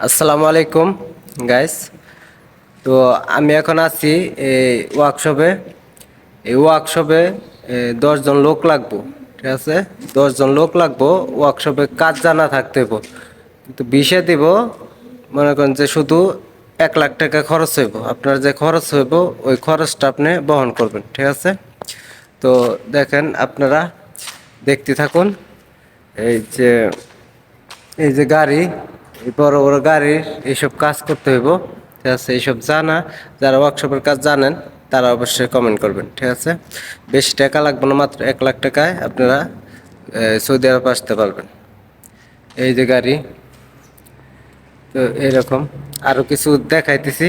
আসসালামু আলাইকুম গাইস তো আমি এখন আছি এই ওয়ার্কশপে এই ওয়ার্কশপে দশজন লোক লাগবো, ঠিক আছে? দশজন লোক লাগবো ওয়ার্কশপে কাজ জানা থাকতে হইব। কিন্তু বিষে দিব, মনে করেন যে শুধু এক লাখ টাকা খরচ হইব। আপনার যে খরচ হইব, ওই খরচটা আপনি বহন করবেন, ঠিক আছে? তো দেখেন, আপনারা দেখতে থাকুন। এই যে এই যে গাড়ি বড় বড় গাড়ির এইসব কাজ করতে হইব ঠিক আছে এইসব জানা যারা ওয়ার্কশপের কাজ জানেন তারা অবশ্যই কমেন্ট করবেন ঠিক আছে বেশি টাকা লাগবে না মাত্র এক লাখ টাকায় আপনারা এ, সৌদি আরব আসতে পারবেন এই যে গাড়ি তো এরকম আরো কিছু দেখাইতেছি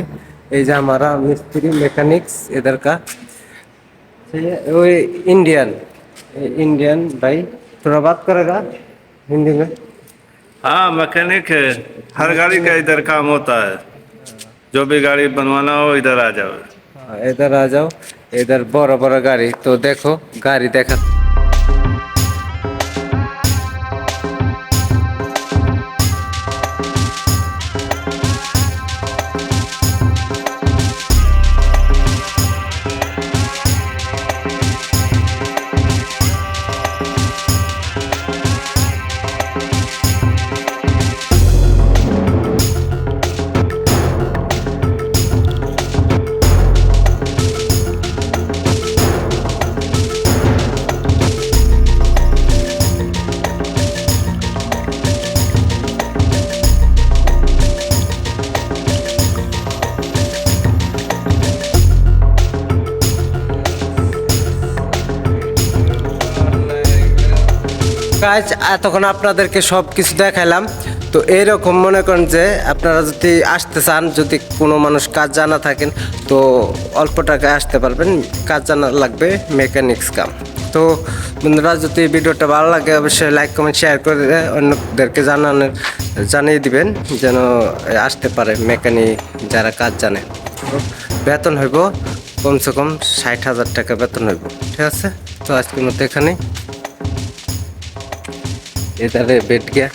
এই যে আমারা মিস্ত্রি মেকানিক্স এদের কা ওই इंडियन इंडियन भाई थोड़ा बात करेगा हिंदी में हाँ मैकेनिक है। हर गाड़ी का इधर काम होता है। जो भी गाड़ी बनवाना हो इधर आ जाओ। हाँ, इधर आ जाओ। इधर बड़ा बड़ा गाड़ी। तो देखो गाड़ी देखा। কাজ এতক্ষণ আপনাদেরকে সব কিছু দেখাইলাম। তো এইরকম মনে করেন যে আপনারা যদি আসতে চান, যদি কোনো মানুষ কাজ জানা থাকেন, তো অল্প টাকায় আসতে পারবেন। কাজ জানা লাগবে মেকানিক্স কাম। তো বন্ধুরা, যদি ভিডিওটা ভালো লাগে, অবশ্যই লাইক কমেন্ট শেয়ার করে অন্যদেরকে জানানোর, জানিয়ে দিবেন, যেন আসতে পারে মেকানিক যারা কাজ জানে। বেতন হইব কমসে কম ষাট হাজার টাকা বেতন হইব। ঠিক আছে? তো আজকের মতো এখানে इधर बैठ गया।